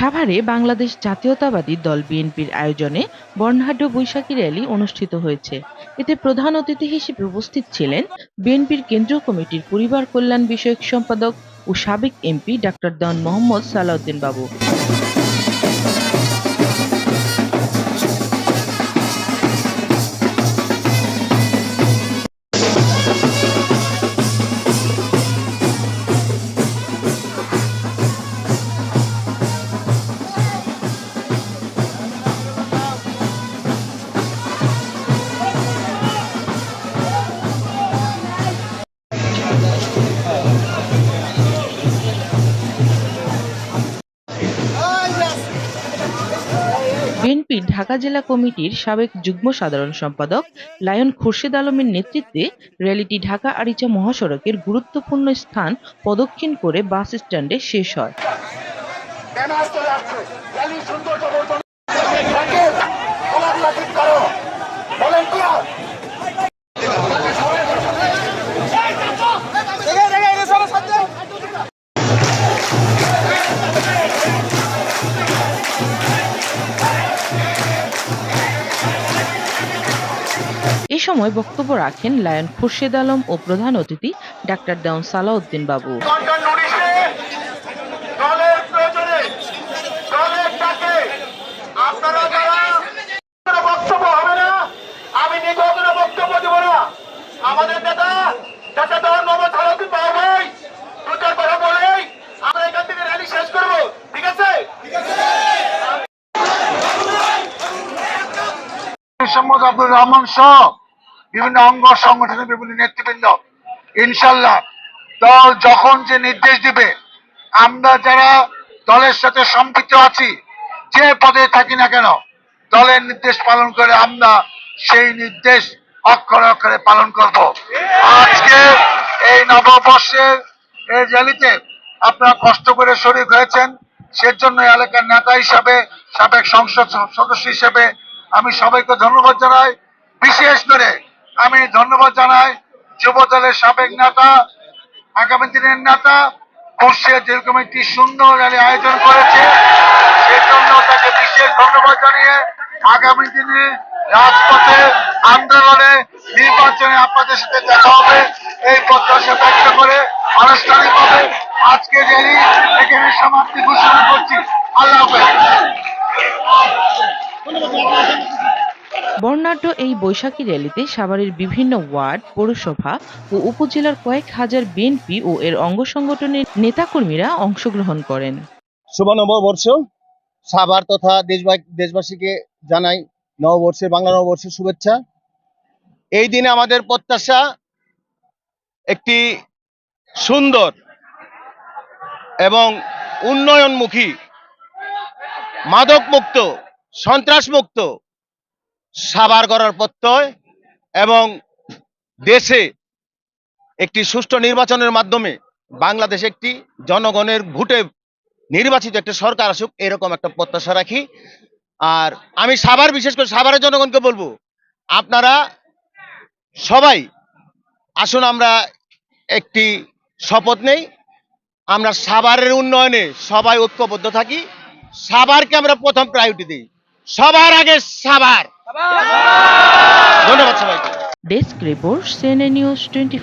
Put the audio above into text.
সাভারে বাংলাদেশ জাতীয়তাবাদী দল বিএনপির আয়োজনে বর্ণাঢ্য বৈশাখী র্যালি অনুষ্ঠিত হয়েছে। এতে প্রধান অতিথি হিসেবে উপস্থিত ছিলেন বিএনপির কেন্দ্রীয় কমিটির পরিবার কল্যাণ বিষয়ক সম্পাদক ও সাবেক এমপি ডাক্তার দন মোহাম্মদ সালাউদ্দিন বাবু। বিএনপির ঢাকা জেলা কমিটির সাবেক যুগ্ম সাধারণ সম্পাদক লায়ন খুরশেদ আলমের নেতৃত্বে র্যালিটি ঢাকা আরিচা মহাসড়কের গুরুত্বপূর্ণ স্থান প্রদক্ষিণ করে বাস স্ট্যান্ডে শেষ হয়। সময় বক্তব্য রাখেন লায়ন খুরশেদ আলম ও প্রধান অতিথি ডাক্তার দেওয়ান সালাউদ্দিন বাবু। সরকার নোটিশে দলের প্রয়োজনে দলের ডাকে আপনারা যারা কোনো বক্তব্য হবে না আমি নিজেও কোনো বক্তব্য দেবো না। আমাদের নেতা নেতা দেওয়ার মোহাম্মদ সালাউদ্দিন বাবু ভাই দুটার কথা বলেই আমরা এখান থেকে র্যালি শেষ করব। ঠিক আছে? আব্দুর রহমান সহ। বিভিন্ন অঙ্গ সংগঠনের বিভিন্ন নেতৃবৃন্দ, ইনশাল্লাহ দল যখন যে নির্দেশ দিবে, আমরা যারা দলের সাথে সম্পৃক্ত আছি, যে পদে থাকি না কেন, দলের নির্দেশ পালন করে আমরা সেই নির্দেশ অক্ষরে অক্ষরে পালন করব। আজকে এই নববর্ষের এই র্যালিতে আপনারা কষ্ট করে শরীর হয়েছেন, সেজন্য এলাকার নেতা হিসাবে, সাবেক সংসদ সদস্য হিসেবে আমি সবাইকে ধন্যবাদ জানাই। বিশেষ করে আমি ধন্যবাদ জানাই যুব দলের সাবেক নেতা, আগামী দিনের নেতা খুরশেদ যেরকম একটি সুন্দর র্যালি আয়োজন করেছে। সেজন্য তাকে বিশেষ ধন্যবাদ জানিয়ে আগামী দিনে রাজপথে আন্দোলনে নির্বাচনে আপনাদের সাথে দেখা হবে। এই প্রত্যাশা ব্যক্ত করে আনুষ্ঠানিকভাবে আজকে র্যালি এখানে সমাপ্তি ঘোষণা করছি। আল্লাহ হাফেজ। বর্ণাঢ্য এই বৈশাখী র্যালিতে সাভারের বিভিন্ন ওয়ার্ড, পৌরসভা ও উপজেলার কয়েক হাজার বিএনপি ও এর অঙ্গ সংগঠনের নেতাকর্মীরা অংশগ্রহণ করেন। শুভ নববর্ষ সাভার তথা দেশবাসী দেশবাসীকে জানাই নববর্ষের, বাংলা নববর্ষের শুভেচ্ছা। এই দিনে আমাদের প্রত্যাশা একটি সুন্দর এবং উন্নয়নমুখী, মাদকমুক্ত, সন্ত্রাসমুক্ত সাভার করার প্রত্যয় এবং দেশে একটি সুষ্ঠু নির্বাচনের মাধ্যমে বাংলাদেশ একটি জনগণের ভোটে নির্বাচিত একটা সরকার আসুক, এরকম একটা প্রত্যাশা রাখি। আর আমি সাভার, বিশেষ করে সাভারের জনগণকে বলব, আপনারা সবাই আসুন, আমরা একটি শপথ নেই। আমরা সাভারের উন্নয়নে সবাই ঐক্যবদ্ধ থাকি। সাভারকে আমরা প্রথম প্রায়োরিটি দিই। সবার আগে সাভার। ধন্যবাদ সবাইকে। Desk report C N A news twenty